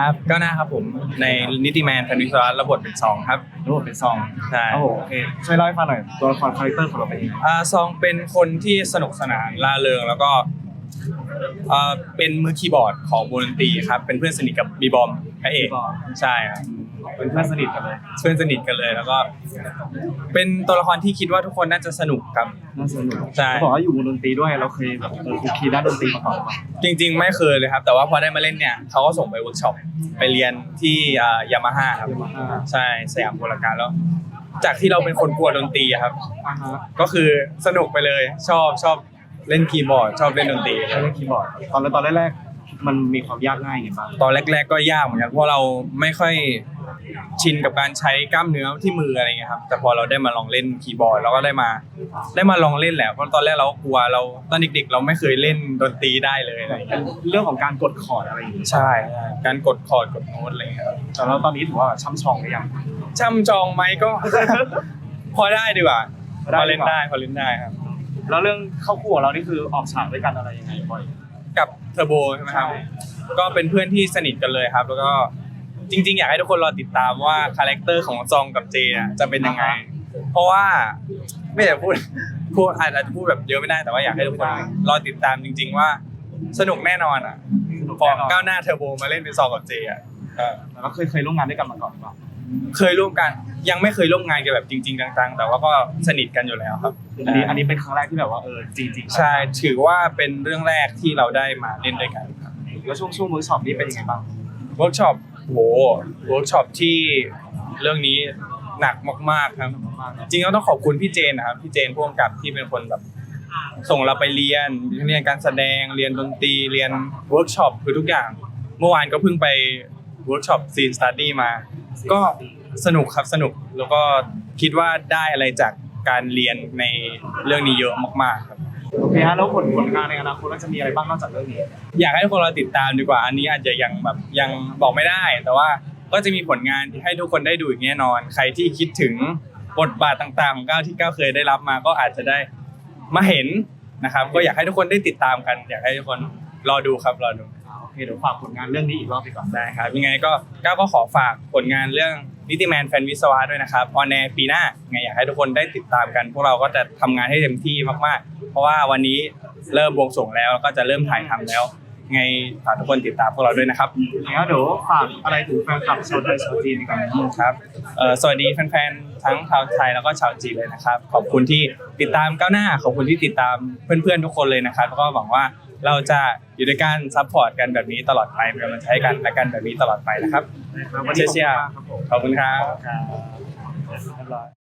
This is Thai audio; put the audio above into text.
ครับก้าวหน้าครับผมในนิติแมนพันธิสวัสดิ์ระบบทเป็นสองครับระบบเป็นซองใช่ครับผมโอเคช่วยเล่าให้ฟังหน่อยตัวละครคาแรคเตอร์ของเราเป็นยังไงอ่าซองเป็นคนที่สนุกสนานล่าเริงแล้วก็อ่าเป็นมือคีย์บอร์ดของวงดนตรีครับ เป็นเพื่อนสนิทกับบีบอมพระเอกใช่ครับ เป็นเพื่อนสนิทกันเลยเพื่อนสนิทกันเลยแล้วก็ เป็นตัวละครที่คิดว่าทุกคนน่าจะสนุกครับ น่าสนุกใช่ เขาบอกว่าอยู่วงดนตรีด้วยเราเคยแบบเออคุกคีด้านดนตรีมาก่อนหรือเปล่าจริง ๆ ไม่เคยเลยครับ แต่ว่าพอได้มาเล่นเนี่ยเขาก็ส่งไปเวิร์กช็อปไปเรียนที่ยามาฮ่าครับ อ่าใช่สยามโบราการแล้ว จากที่เราเป็นคนกลัวดนตรีอะครับ อ่าฮะก็คือสนุกไปเลยชอบชอบเล่นคีย์บอร์ด ชอบเล่นดนตรี ใช้เล่นคีย์บอร์ดตอนแรกตอนแรกๆมันมีความยากง่ายไงบ้างตอนแรก ๆ ก็ยากเหมือนกันเพราะเราไม่ค่อย ชินกับการใช้กล้ามเนื้อที่มืออะไรเงี้ยครับแต่พอเราได้มาลองเล่นคีย์บอร์ดเราก็ได้มา ได้มาลองเล่นแหละเพราะตอนแรกเราก็กลัวเราตอนเด็กๆ เราไม่เคยเล่นดนตรีได้เลยอะไรเงี้ยเรื่องของการกดคอร์ดอะไรอย่างงี้ใช่ใช่การกดคอร์ดกดโน้ตอะไรเงี้ยครับแต่เราตอนนี้ถือว่าช่ำชองหรือยังช่ำจองไหมก็ พอได้ดีกว่าได้พอเล่นดีกว่าได้พอเล่นได้ครับ แล้วเรื่องเข้าคู่ของเรานี่คือออกฉากด้วยกันอะไรยังไงบ่อยกับเทอร์โบใช่ไหมครับใช่ก็เป็นเพื่อนที่สนิทกันเลยครับ แล้วก็ จริง ๆ อยากให้ทุกคนรอติดตามว่าคาแรคเตอร์ของซองกับเจน่ะจะเป็นยังไง เพราะว่าไม่อยากพูดพูดอาจจะพูดแบบเยอะไม่ได้แต่ว่าอยากให้ทุกคนรอติดตามจริง ๆ ว่าสนุกแน่นอนอะสนุกพอแน่นอนก้าวหน้าเทอร์โบมาเล่นเป็นซองกับเจอะก็แล้วเราเคยเคยร่วมงานด้วยกันมาก่อนหรือเปล่าเคยร่วมกันยังไม่เคยร่วมงานกันแบบจริง ๆจังๆ แต่ว่าก็สนิทกันอยู่แล้วครับอันนี้อันนี้เป็นครั้งแรกที่แบบว่าเออจริงจริงๆใช่ถือว่าเป็นเรื่องแรกที่เราได้มาเล่นด้วยกันครับแล้วช่วงช่วงเวิร์กช็อปนี่เป็นยังไงบ้างเวิร์กช็อป โหเวิร์กช็อปที่เรื่องนี้หนักมาก ๆ ครับมากๆเนอะจริงๆก็ต้องขอบคุณพี่เจนนะครับพี่เจนพ่วงกับที่เป็นคนแบบส่งเราไปเรียนเรียนการแสดงเรียนดนตรีเรียนเวิร์กช็อปคือทุกอย่าง เมื่อวานก็เพิ่งไปเวิร์กช็อปซีนสตัดดี้มา ก็สนุกครับสนุกแล้วก็คิดว่าได้อะไรจากการเรียนในเรื่องนี้เยอะมาก ๆ ครับ โอเคฮะแล้วผลผลงานในอนาคตเราจะมีอะไรบ้างนอกจากเรื่องนี้ อยากให้ทุกคนเราติดตามดีกว่า อันนี้อาจจะยังแบบยังบอกไม่ได้ แต่ว่าก็จะมีผลงานที่ให้ทุกคนได้ดูอีกแน่นอน ใครที่คิดถึงบทบาทต่างๆของก้าวที่ก้าวเคยได้รับมาก็อาจจะได้มาเห็นนะครับ ก็อยากให้ทุกคนได้ติดตามกัน อยากให้ทุกคนรอดูครับรอดูอ่าโอเคเดี๋ยวฝากผลงานเรื่องนี้อีกรอบดีกว่าได้ครับยังไงก็ก้าวก็ขอฝากผลงานเรื่องนิติแมนแฟนวิศวะด้วยนะครับออนแอร์ปีหน้ายังไงอยากให้ทุกคนได้ติดตามกัน พวกเราก็จะทำงานให้เต็มที่มากๆ เพราะว่าวันนี้เริ่มบวงสรวงแล้วแล้วก็จะเริ่มถ่ายทำแล้วยังไงฝากทุกคนติดตามพวกเราด้วยนะครับ แล้วเดี๋ยวฝากอะไรถึงแฟนคลับชาวไทยชาวจีนดีกว่าครับเอ่อสวัสดีแฟนๆ ทั้งชาวไทยแล้วก็ชาวจีนเลยนะครับ ขอบคุณที่ติดตามก้าวหน้า ขอบคุณที่ติดตามเพื่อนๆ ทุกคนเลยนะครับ แล้วก็หวังว่าเราจะอยู่ด้วยกันซัพพอร์ตกันแบบนี้ตลอดไปเป็นกำลังใจให้กันและกันแบบนี้ตลอดไปนะครับ นะครับวันนี้ขอบคุณมากครับผม ขอบคุณครับ ครับเรียบร้อย